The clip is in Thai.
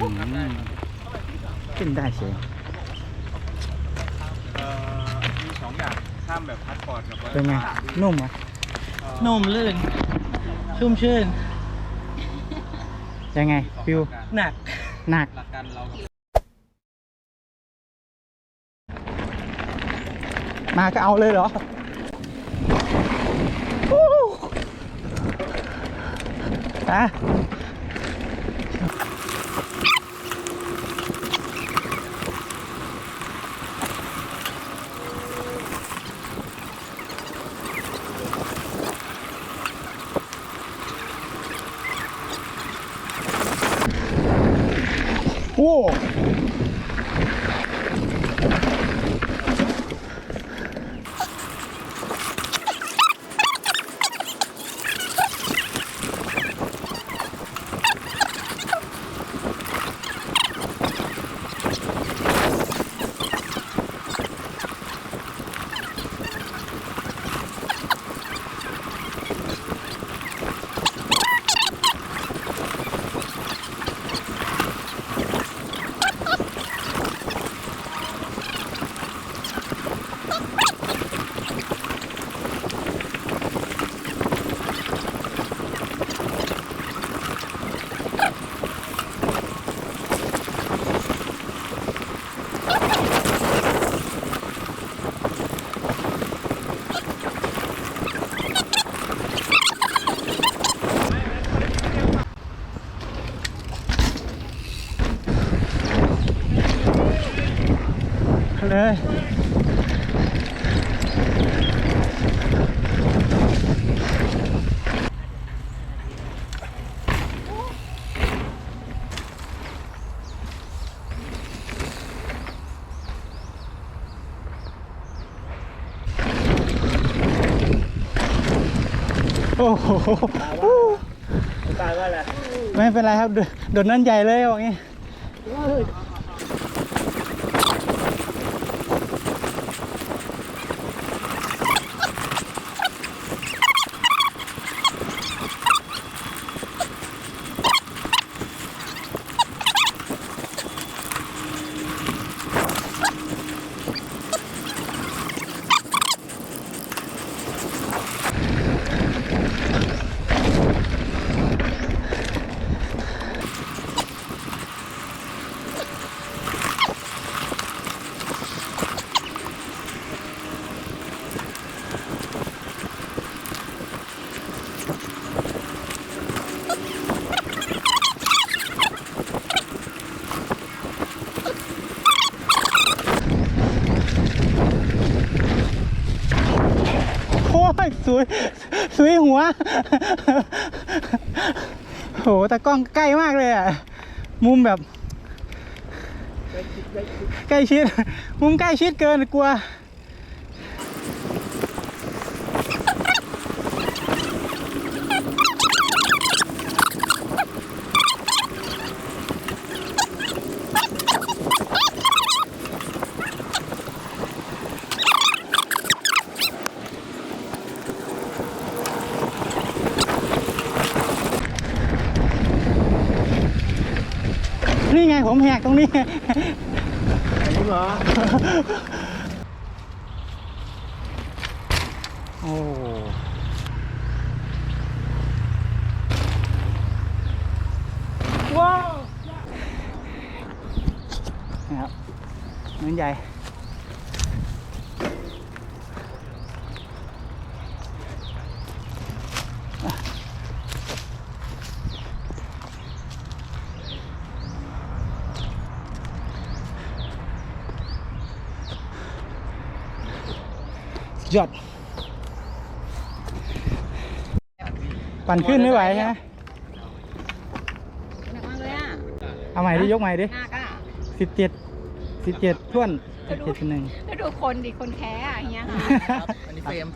นได้เฉยเอ่อมีสองอย่างข้ามแบบพัดปอดกับว่าเป็นไง นุ่มไหมเอ่อนุ่มลื่น ชุ่มชื่น ยังไงฟิวหนัก หนัก หลักการเรากับมาก็เอาเลยเหรอฮู้อะ โเลยโอ้โหตายว่าอะไรไม่เป็นไรครับโดโดนนั่นใหญ่เลยบอกงี้โอ้ยสวยสวยหัว โหแต่กล้องใกล้มากเลยอะ มุมแบบ ใกล้ชิด มุมใกล้ชิดเกินกลัว นี่ไงผมแหกตรงนี้จริงเหรอ โอ้ว้าวนะครับเหมือนใหญ่ ยอด ปั่นขึ้นไม่ไหวใช่ไหมหนักมากเลยอะเอาใหม่ดิยกใหม่ดิหนักอะสิบเจ็ดสิบเจ็ดท่วนสิบเจ็ดหนึ่ง ก็ดูคนดิคนแค้อะเฮียค่ะ อันนี้เฟรม